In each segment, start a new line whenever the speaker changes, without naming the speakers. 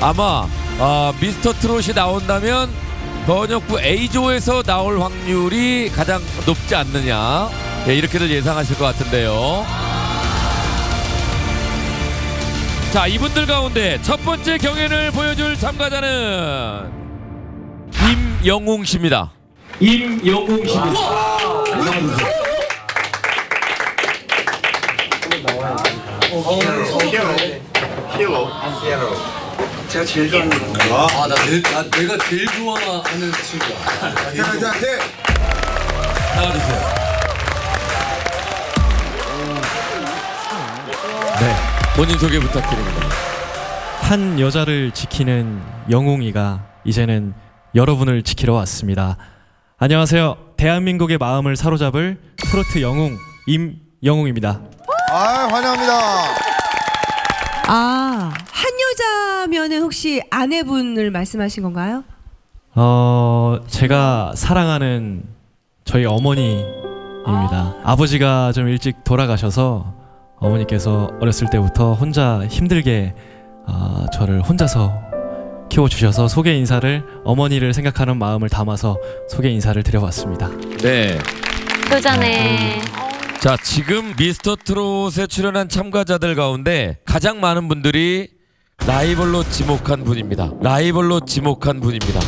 아마 어, 미스터 트롯이 나온다면 번역부 A조에서 나올 확률이 가장 높지 않느냐 예, 이렇게들 예상하실 것 같은데요. 자 이분들 가운데 첫 번째 경연을 보여줄 참가자는 임영웅 씨입니다. 임영웅 씨입니다.
제가 제일 좋아하는 거.
아, 나, 내, 나 내가 제일 좋아하는 친구야.
나와주세요. 네, 본인 소개 부탁드립니다.
한 여자를 지키는 영웅이가 이제는 여러분을 지키러 왔습니다. 안녕하세요. 대한민국의 마음을 사로잡을 트로트 영웅 임영웅입니다.
아 환영합니다.
아, 한 여자면은 혹시 아내분을 말씀하신 건가요?
어, 제가 사랑하는 저희 어머니입니다. 아 버지가 좀 일찍 돌아가셔서 어머니께서 어렸을 때부터 혼자 힘들게 어, 저를 혼자서 키워주셔서 소개 인사를 어머니를 생각하는 마음을 담아서 소개 인사를 드려봤습니다.
네,
효자네.
자 지금 미스터 트롯에 출연한 참가자들 가운데 가장 많은 분들이 라이벌로 지목한 분입니다. 라이벌로 지목한 분입니다.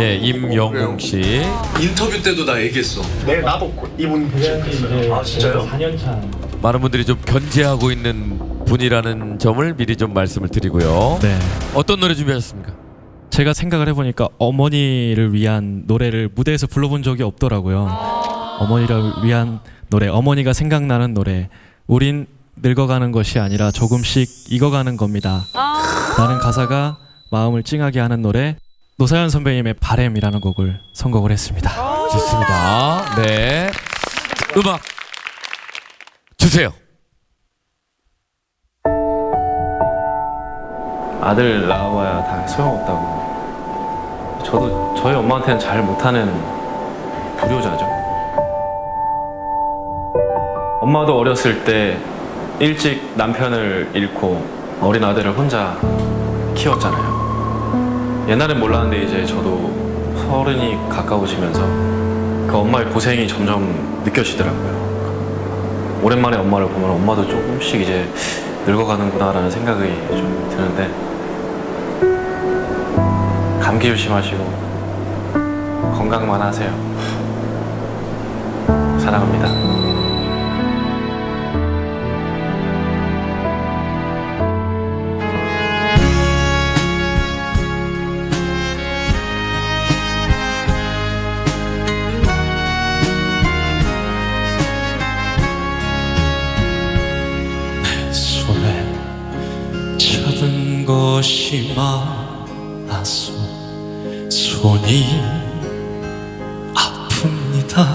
예, 임영웅 씨.
인터뷰 때도 나 얘기했어.
네, 나도 이분 보셨어요. 아, 진짜요?
4년 차.
많은 분들이 좀 견제하고 있는 분이라는 점을 미리 좀 말씀을 드리고요.
네.
어떤 노래 준비하셨습니까?
제가 생각을 해보니까 어머니를 위한 노래를 무대에서 불러본 적이 없더라고요. 어머니를 위한 노래, 어머니가 생각나는 노래. 우린 늙어가는 것이 아니라 조금씩 익어가는 겁니다. 라는 가사가 마음을 찡하게 하는 노래 노사연 선배님의 바램이라는 곡을 선곡을 했습니다.
좋습니다. 네. 음악 주세요.
아들 낳아봐야 다 소용없다고. 저도 저희 엄마한테는 잘 못하는 불효자죠. 엄마도 어렸을 때 일찍 남편을 잃고 어린 아들을 혼자 키웠잖아요. 옛날엔 몰랐는데 이제 저도 서른이 가까워지면서 그 엄마의 고생이 점점 느껴지더라고요. 오랜만에 엄마를 보면 엄마도 조금씩 이제 늙어가는구나라는 생각이 좀 드는데 감기 조심하시고 건강만 하세요. 사랑합니다. 것이 많아서 손이 아픕니다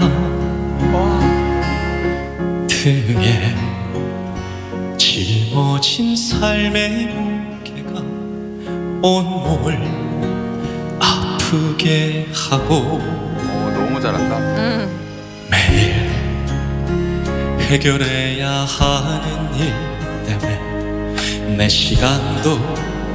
등에 짊어진 삶의 무게가 온몸을 아프게 하고
너무 잘한다.
매일 해결해야 하는 일 때문에 내 시간도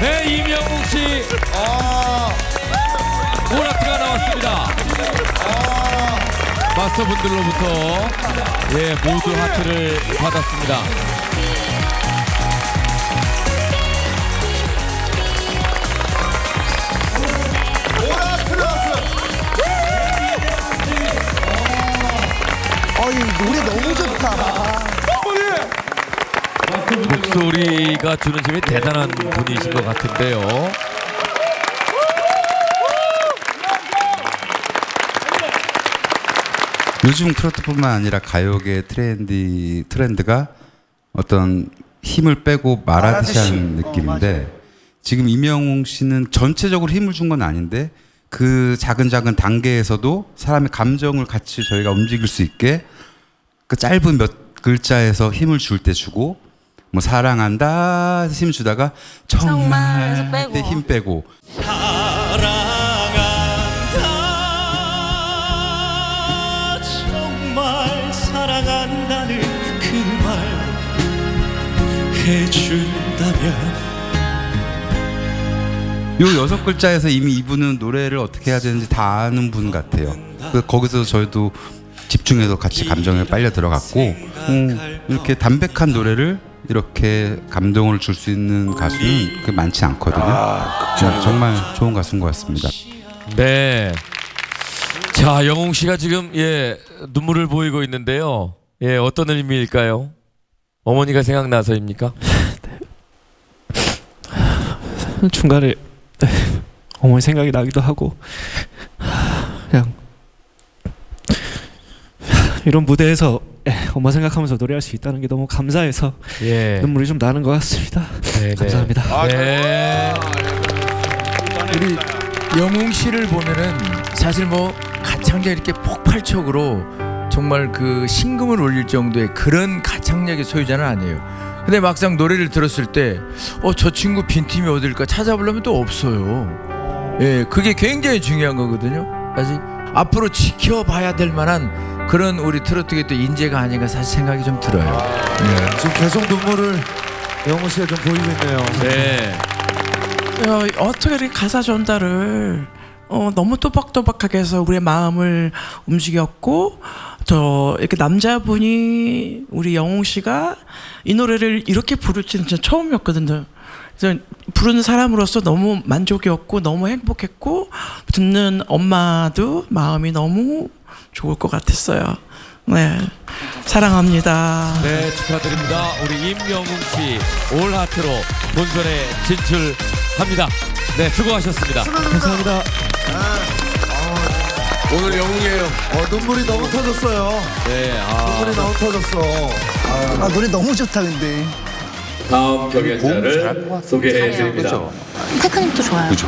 네, 이명웅 씨
아,
오라트가 나왔습니다. 마스터분들로부터 예 모두 하트를 받았습니다.
어이 노래 너무 좋다.
목소리가 주는 힘이 대단한 분이신 것 같은데요.
요즘 트로트뿐만 아니라 가요계 트렌디 트렌드가 어떤 힘을 빼고 말하듯이
말하듯이.
하는
어,
느낌인데 지금 이명웅 씨는 전체적으로 힘을 준 건 아닌데 그 작은 작은 단계에서도 사람의 감정을 같이 저희가 움직일 수 있게 그 짧은 몇 글자에서 힘을 줄 때 주고 뭐 사랑한다 해서 힘 주다가
정말
정말
빼고.
때힘 빼고
사랑한다 정말 사랑한다는 그 말 해준다면
요 여섯 글자에서 이미 이분은 노래를 어떻게 해야 되는지 다 아는 분 같아요. 그 거기서 저희도 집중해서 같이 감정에 빨려 들어갔고 음, 이렇게 담백한 노래를 이렇게 감동을 줄 수 있는 가수는 그 많지 않거든요. 네, 정말 좋은 가수인 것 같습니다.
네. 자, 영웅 씨가 지금 예 눈물을 보이고 있는데요. 예, 어떤 의미일까요? 어머니가 생각나서입니까?
중간에 어머니 생각이 나기도 하고 그냥 이런 무대에서 엄마 생각하면서 노래할 수 있다는 게 너무 감사해서
예.
눈물이 좀 나는 것 같습니다.
네,
감사합니다.
네.
우리 영웅 씨를 보면은 사실 뭐 가창력 이렇게 폭발적으로 정말 그 신금을 울릴 정도의 그런 가창력의 소유자는 아니에요. 근데 막상 노래를 들었을 때, 어, 저 친구 빈틈이 어딜까 찾아보려면 또 없어요. 예, 그게 굉장히 중요한 거거든요. 사실 앞으로 지켜봐야 될 만한 그런 우리 트로트계 또 인재가 아닌가 사실 생각이 좀 들어요. 네.
지금 계속 눈물을 영호 씨가 좀 보이고 있네요.
네.
어, 어떻게 이렇게 가사 전달을 어, 너무 또박또박하게 해서 우리의 마음을 움직였고 저 이렇게 남자분이 우리 영웅 씨가 이 노래를 이렇게 부를지는 진짜 처음이었거든요. 그래서 부르는 사람으로서 너무 만족이었고 너무 행복했고 듣는 엄마도 마음이 너무 좋을 것 같았어요. 네, 사랑합니다.
네, 축하드립니다. 우리 임영웅 씨 올 하트로 본선에 진출합니다. 네, 수고하셨습니다.
감사합니다.
오늘 영웅이에요.
어, 눈물이 너무 터졌어요.
네, 아.
눈물이 너무 터졌어. 아, 노래 너무 좋다 근데.
다음 경연자를 소개해 드립니다.
테크닉도 좋아요.
그죠?